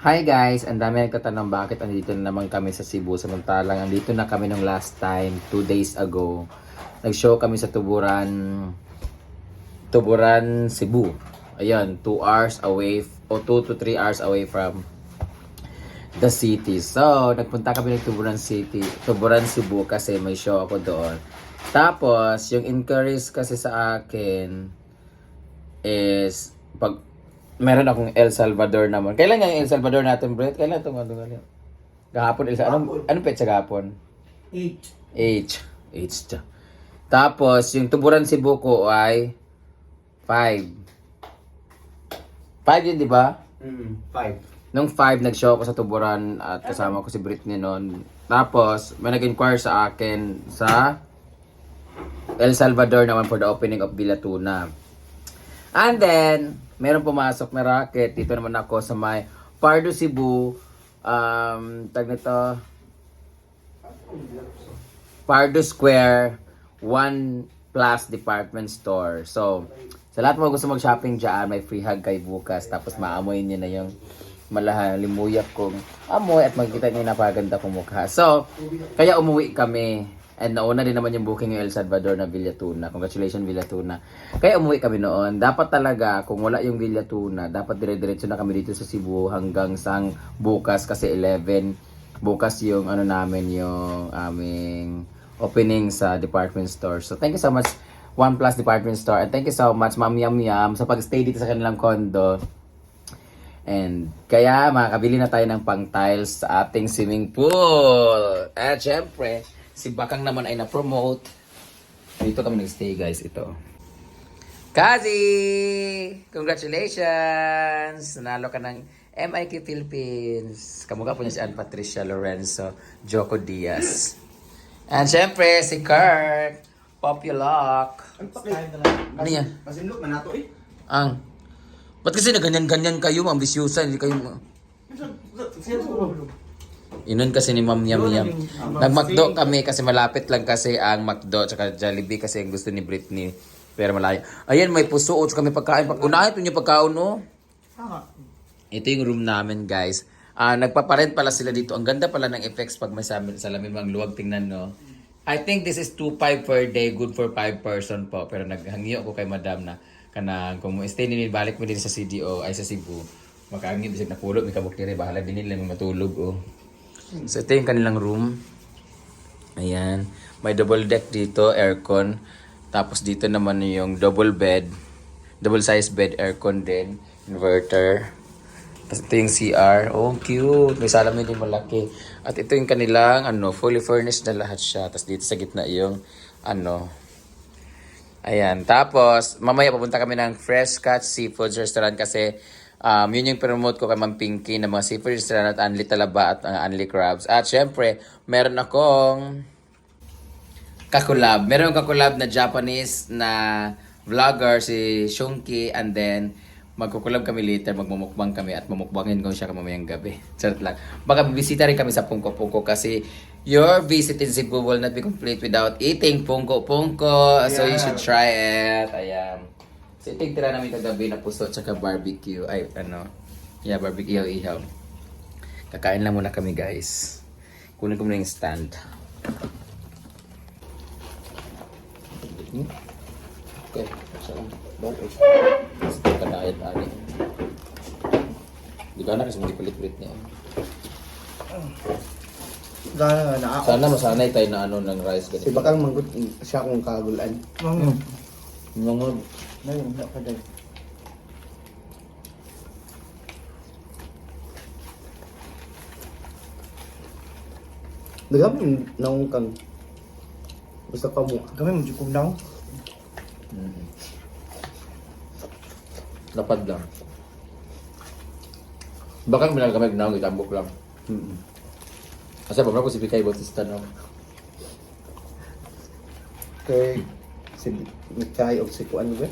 Hi guys! Ang dami nagtatanong bakit andito na naman kami sa Cebu. Samantalang andito na kami nung last time, two days ago. Nag-show kami sa Tuburan, Tuburan, Cebu. Ayan, 2 hours away, o 2 to 3 hours away from the city. So, nagpunta kami ng Tuburan City, Tuburan, Cebu kasi may show ako doon. Tapos, yung inquiries kasi sa akin is pag meron akong El Salvador naman. Kailan nga yung El Salvador natin, Brett? Kailan ito? Ano, ano? Gahapon, El Salvador. Anong, anong petsa gahapon? H. H. siya. Tapos, yung Tuburan Cebu ko ay 5. 5 yun, di ba? Mm, five. Nung 5, nag-show ako sa Tuburan at kasama ko si Britney noon. Tapos, may nag-inquire sa akin sa El Salvador naman for the opening of Villa Tuna. And then, meron pumasok na racket. Dito naman ako sa may Pardo Cebu. Um, tag nito, Pardo Square, One Plus Department Store. So, sa lahat mo gusto mag-shopping dyan, may free hug kay bukas. Tapos maamoy niyo na yung malahan, limuyak kong amoy at makikita niyo napaganda kong mukha. So, kaya umuwi kami. And nauna din naman yung booking ng El Salvador na Villa Tuna. Congratulations Villa Tuna. Kaya umuwi kami noon. Dapat talaga, kung wala yung Villa Tuna, dapat dire-diretso na kami dito sa Cebu hanggang sang bukas kasi 11. Bukas yung ano namin, yung aming opening sa department store. So thank you so much One Plus Department Store. And thank you so much Ma'am Yam Yam sa pag-stay dito sa kanilang condo. And kaya makakabili na tayo ng pang tiles sa ating swimming pool. At syempre, si Bakang naman ay na-promote. Dito kami nag-stay guys, ito. Kazi! Congratulations! Nanalo ka ng MIQ Philippines. Kamukha po niya si Ann Patricia Lorenzo Joko Diaz. And syempre, si Kurt Populok. Ano yan? Masinlok man nato eh. Ang. Ba't kasi na ganyan-ganyan kayo, ambisyosa, hindi kayo... ma- Inon kasi ni Ma'am Yam Yam. Nag-McDo kami kasi malapit lang kasi ang McDo tsaka Jollibee kasi ang gusto ni Britney. Pero malayo. Ayan, may puso o kami pagkain. Pag unahin ito yung pagkaon, no? Ito yung room namin, guys. Ah, nagpaparent pala sila dito. Ang ganda pala ng effects pag may salamin, mga luwag tingnan, no? I think this is 2.5 per day, good for 5 person po. Pero naghangyo ako kay madam na kanang kung mo stay nila balik mo din sa CDO ay sa Cebu. Makangyo bisag napulot may kabuk diri bahala din nila matulog oh. So ito yung kanilang room. Ayan. May double deck dito, aircon. Tapos dito naman yung double bed. Double size bed, aircon din. Inverter. Tapos ito yung CR. Oh, cute. May salamin din malaki. At ito yung kanilang, ano, fully furnished na lahat siya. Tapos dito sa gitna yung, ano, ayan. Tapos, mamaya papunta kami ng Fresh Cut Seafoods Restaurant kasi um, yun yung promote ko kay Ma'am Pinky na mga seafood restaurant at Anli Talaba at uh, Anli Crabs. At syempre, meron akong kakulab. Meron akong kakulab na Japanese na vlogger si Shunki and then magkukulab kami later, magmumukbang kami at mamukbangin ko siya mamayang gabi. Charot lang. Baka bibisita rin kami sa Pungko Pungko kasi your visit in Cebu will not be complete without eating Pungko Pungko. So you should try it. Ayan. So ito yung tira namin kagabi na puso tsaka barbecue. Ay, ano. Yeah, barbecue ihaw. Kakain lang muna kami guys. Kunin ko muna yung stand. Okay, so, bakit? Gusto ka diet ali. Di ba na kasi hindi palit-palit niya. Gana na ako. Sana masanay tayo na ano ng rice Si ganito. Bakang manggut siya kung kagulan. Mm. Mga Ngayon, wala ka dahil. Dagam naong kang gusto ka mo. Kami mo jukum daw. mm. Lapad lang. Baka minal kami na itambok lang. Mm. Asa pa ko si Bikay Bautista no. Kay si Mikay o si Kuan ba?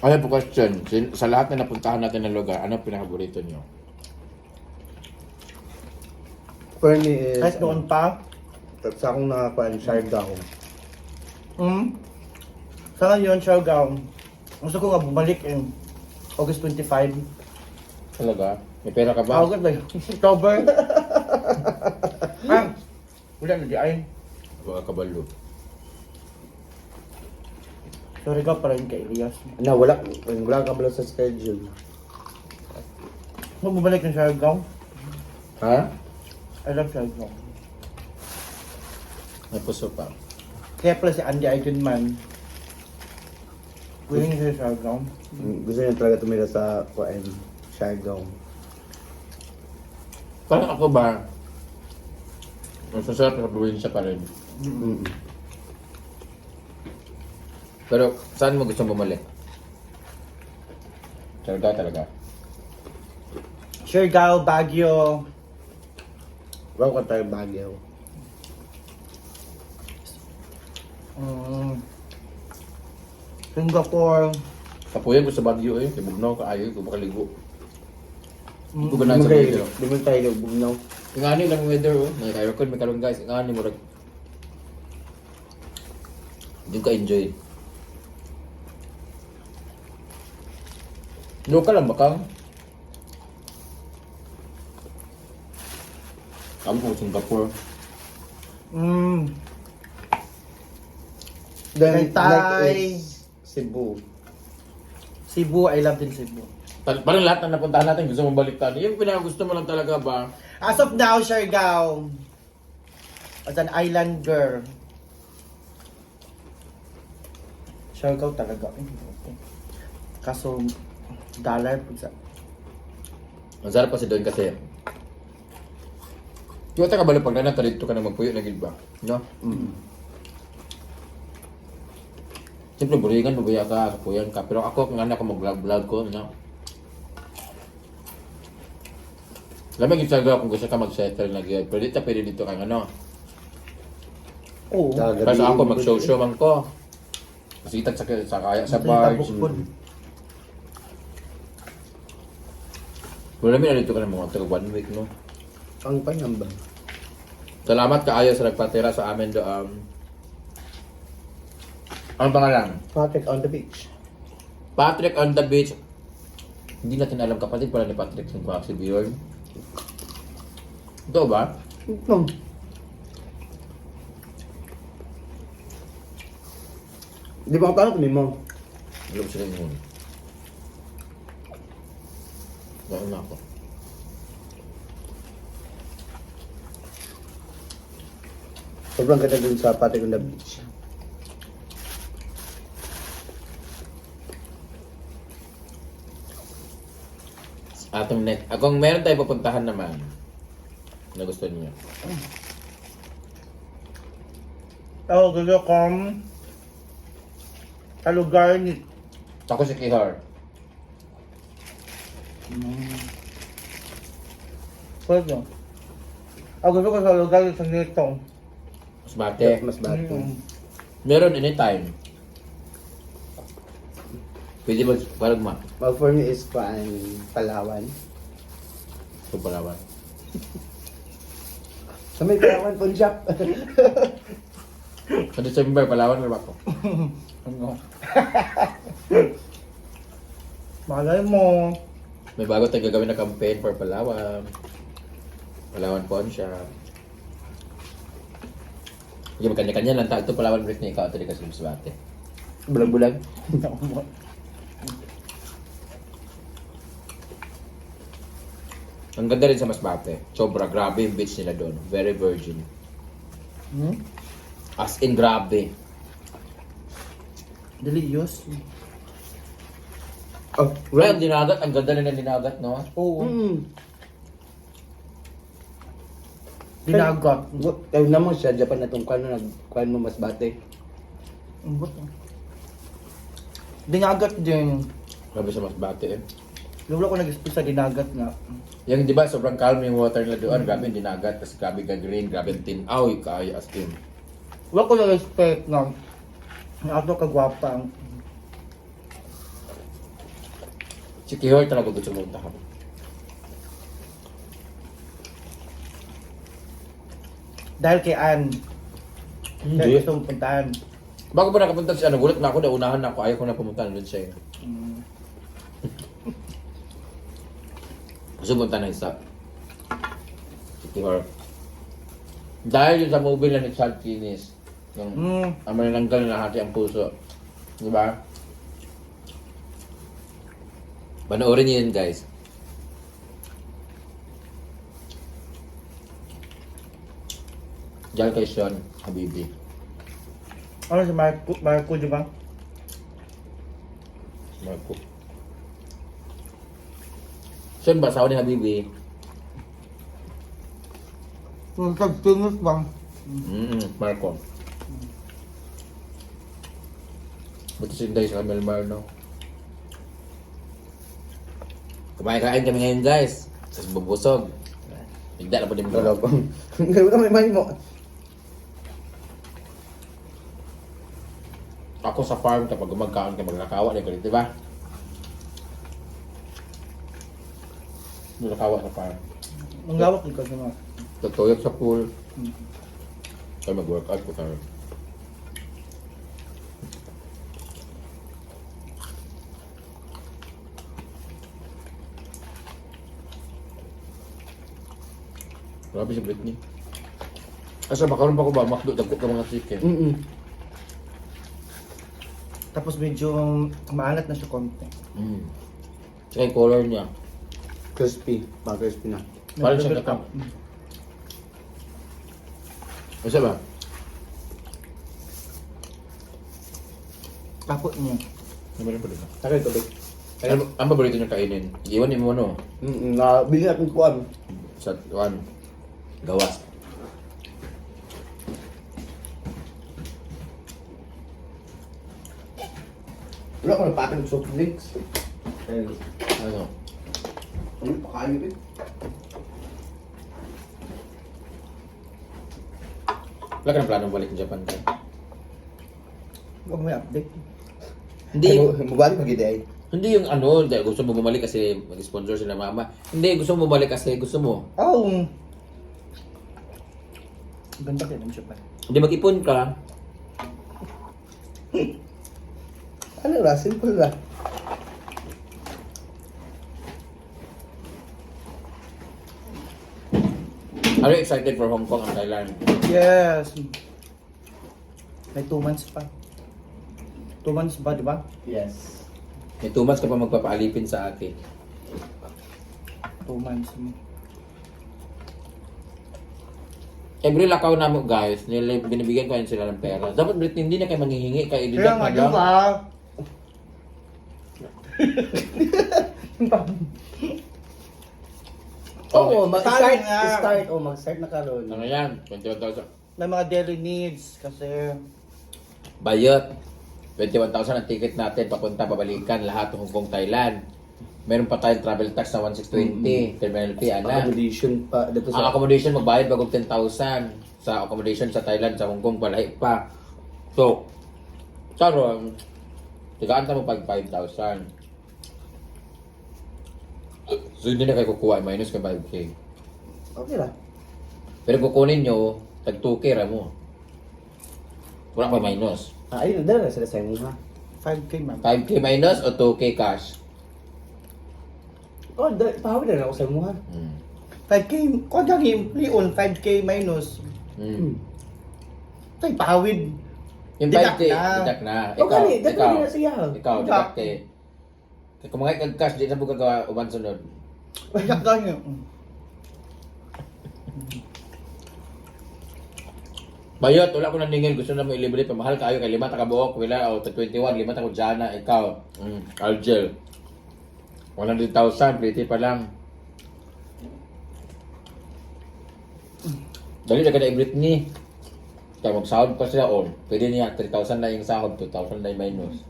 Ano po question? Sa lahat na napuntahan natin ng lugar, ano ang pinakaborito niyo? Fernie is... Kahit noon pa, sa akong nakakuan, Siargao. Hmm? Sa ngayon, Siargao, gusto ko nga bumalik in August 25. Talaga? May pera ka ba? August ba yun? October. ah, wala na di ay. Huwag ka kabalo. Sorry ka pa rin kay Elias. Na, wala, wala ka pala sa schedule. Kung bumalik ng Siargao, Ha? I love Siargao. May puso pa. Kaya pala si Andy Eigenman, willing sa Siargao. Gusto niya talaga tumira sa Kuan, Siargao. Parang ako ba? Ang sasarap sa probinsya pa rin. Mm. Pero saan mo gusto bumalik? Talaga talaga. Siargao, Baguio, Wow ka tayo Baguio. um, Singapore, Kapuyan ko sa Baguio eh. Kay Bugnaw ka ayaw ko makaligo. Ko ba na sa? Di mo tayo bugnaw. Yung ani lang weather oh. May aircon, may kalong guys. Yung ani mo rin. Doon ka enjoy. Local lang ba kang? Kami po Singapore. mm, Then, Tagaytay. Cebu. Cebu, I love din Cebu. Pa- Parang lahat na napuntahan natin gusto mong baliktad. Yung pinakagusto mo lang talaga ba? As of now, Siargao, as an island girl, Siargao talaga. Ay, okay. Kaso, dollar po sa... Ang sarap kasi doon kasi Yung taga balo pag nanata dito ka na magpuyo na gid ba? No? Mm. Siyempre, buringan, bubaya ka, kapuyan ka. Pero ako, kung ano ako mag-vlog-vlog ko, no? Lamang yung talaga kung gusto ka mag-settle na gid. Pero dito, pwede dito kang ano. Oo. Kasi ako, mag-show-show man ko. Masitag sa, sa kaya sa barge. Wala namin na dito ka na mga taga one week, no? Ang panyamba. Salamat kaayo sa nagpatira sa amin doon. Ano pangalan? Patrick on the beach. Patrick on the beach. Hindi natin alam kapatid pala ni Patrick yung si Bjorn. Ito ba? Ito. Di ba ka kung mo? Alam sila yun. Gano'n na ako. Sobrang ganda dun sa Patrick on the beach. Atong next. Kung meron tayo pupuntahan naman na gusto niyo. Ako gusto kong sa lugar ni... Ako si Kihar. Pwede. Ako gusto ko sa lugar ni San Nito. Mas bate. Mas bato. Mm. Meron anytime. Pwede ba parang ma? Well, for me is Kuan, Palawan. Ito palawan. Sa may Palawan shop. Sa December, palawan ba ako? Ano? Malay mo. May bago tayong gagawin na campaign for Palawan. Palawan Pawn Shop. Yung kanya-kanya lang. Ito Palawan Britney. Ikaw ito di kasi sa bate. Bulag-bulag. Ang ganda rin sa Masbate. Sobra. Grabe yung beach nila doon. Very virgin. Hmm? As in, grabe. Delicious. Oh, Well, ang dinagat. Ang ganda rin ng dinagat, no? Oo. Mm. Dinagat. Kaya naman siya, Japan na itong kuan mo, kuan mo mas bate. Ang buto. Dinagat din. Grabe sa Masbate eh. Lula ko nag-expect sa dinagat nga. Yung di ba, sobrang calm yung water nila doon. Grabe yung dinagat. Tapos grabe ka-green. Grabe yung tinaw. Kaya as in. Wala ko na-expect nga. Nga ato kagwapa ang Si Kihor talaga gusto mong tahan. Dahil kay Ann. Kaya Hindi. gusto mong puntahan. Bago pa nakapunta si ano, gulat na ako, naunahan na ako, ayaw ko na pumunta doon siya. eh. Mm. Gusto punta na isa. City Hall. Dahil yun sa movie na ni Chad Kinis, yung Mm. ang manananggal na hati ang puso. Di ba? Panoorin niyo yun, guys. Diyan kay Sean Habibi. Ano si Marco, Marco, di ba? Marco. Sean ba, asawa ni Habibi? Yung tag-tingis ba? Mm Marco. Buti sinday sa Melmar, no? Kumain-kain kami ngayon, guys. Sa bubusog. Hindi na po din Wala ba? Gano'n may money mo. Ako sa farm, kapag gumagkaan ka, magnakawa na ko di ba? Magnakawa sa farm. Ang lawak ikaw sa mga. Tutuyok sa pool. Kaya mag-workout ko tayo. Grabe si Britney. Asa makaroon pa ko ba? Makdo, dagko ka mga chicken. Mm-mm. Tapos medyo maangat na siya konti. Mm. Tsaka yung color niya. Crispy. Pa crispy na. Parang siya kakam. Asa ba? Tapos niya. Ano ba rin pa dito? Takay tubig. Ano, ang paborito niya kainin? Iwan mo no? Mm-mm. Nabili natin kuwan. Sa one. Gawas. Wala ko na pakin soft drinks. Ano? Ano pa kayo rin? Wala ka ng planong balik ng Japan ka? Huwag may update. Hindi. Mabali pag ay. Hindi yung ano, hindi, gusto mo bumalik kasi mag-sponsor sila mama. Hindi, gusto mo bumalik kasi gusto mo. Oh! Ganda kayo ng Japan. Hindi mag-ipon ka. Ano ra? Simple ra. Are you excited for Hong Kong and Thailand? Yes! May two months pa. Two months ba, di ba? Yes. May two months ka pa magpapaalipin sa akin. Two months. Every lakaw na mo guys, nila, binibigyan ko sila ng pera. Dapat Britney, hindi na kayo manghihingi, kaya Kaya i-deduct nga, na di lang. ba? Oo, mag-start. Start. Oh, mag-start na karon. Ano yan? 21,000. May mga daily needs kasi Bayot. 21,000 ang ticket natin, papunta, babalikan, lahat Hong Kong, Thailand. Meron pa tayong travel tax na 1,620, terminal fee, ana. Accommodation pa dito Ang sa accommodation, magbayad bagong 10,000 sa accommodation sa Thailand, sa Hong Kong, balahi pa. So, karon, tigaan mo pag 5,000. So, hindi na kayo kukuha, minus kay 5K. Okay ra. Pero kukunin nyo, tag 2K ra mo. Wala pa minus. Ah, ayun, dala na sila sa inyo ha. 5K ma'am. 5K minus o 2K cash? Oh, dala, pahawin na lang ako sa inyo ha. Hmm. 5K, kung gani, Leon, 5K minus. Hmm. Tay, pahawid. Yung Deduct 5K, na. deduct na. O gani, dala ikaw, na siya. ikaw, Deduct. deduct eh. Kung mga kag cash, di na mo gagawa uban sunod. Iyak gani. Bayot, wala ko naningin. Gusto na mo ilibre pa. Mahal kayo kay lima ta kabuok. Wala, o tag 21, lima ta ko Jana. Ikaw, mm, Argel. 100,000, pretty pa lang. Dali na ka na Britney. Kaya mag-sahod pa siya, o. Pwede niya, 3,000 na yung sahod, 2,000 na yung minus.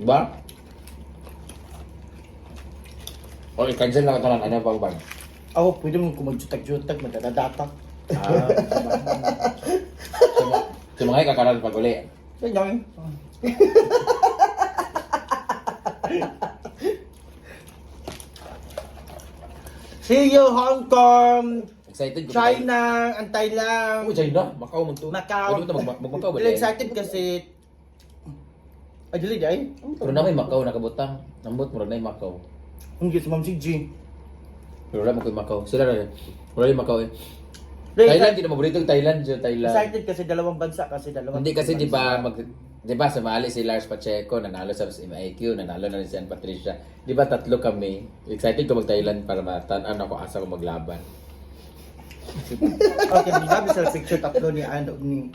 Diba? O, i-cancel na ka tanan. Ano pa ba? Ako, pwede mo kung magjutag-jutag, magdadata. Ah, Sum- Sumangay ka pag uli. Ganyan. See you, Hong Kong, Excited ko. China, and Thailand. Oh, China. Macau man to. Macau. Pwede mo ito mag- mag-Macau ba? Really excited kasi Ay, dili, di ay. Pero na may Macau nakabutang. Nambot mo na yung Macau. Ang gis, Ma'am Siggy. Pero wala mo yung Macau. Sila na Wala yung Macau eh. Thailand, di na maborito yung Thailand. Yung Thailand. Excited kasi dalawang bansa kasi dalawang Hindi kasi di ba mag di ba sumali si Lars Pacheco, nanalo sa MIQ, nanalo na rin si Ann Patricia. Di ba tatlo kami? Excited ko mag Thailand para matan ano ko asa ko maglaban. Okay, sabi sa picture tatlo ni Ano ni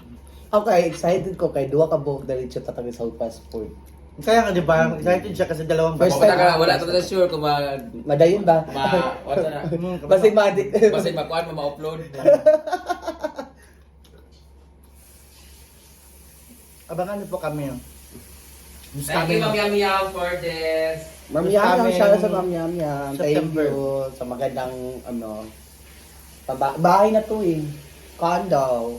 Okay, excited ko kay duwa ka buhok dali siya tatag sa passport. Kaya nga di ba, excited siya kasi dalawang First Wala bansa. ka, wala ka na sure kung ma Madayon ba? ma what's na. Basta madik. Basta makuan mo ma-upload. Abangan niyo po kami. Miss Thank kami. you, Ma'am Yam Yam, for this. Ma'am Yam Yam, shout out sa Ma'am Yam Yam. Thank September. you sa magandang ano. Bahay na to eh. Condo.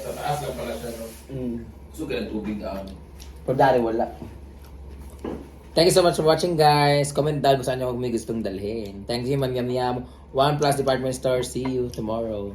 Sa taas lang pala siya, no? Mm. Suga ng tubig ah. Pero dari wala. Thank you so much for watching guys. Comment down kung saan nyo may gustong dalhin. Thank you, Ma'am Yam Yam. One Plus Department Store. See you tomorrow.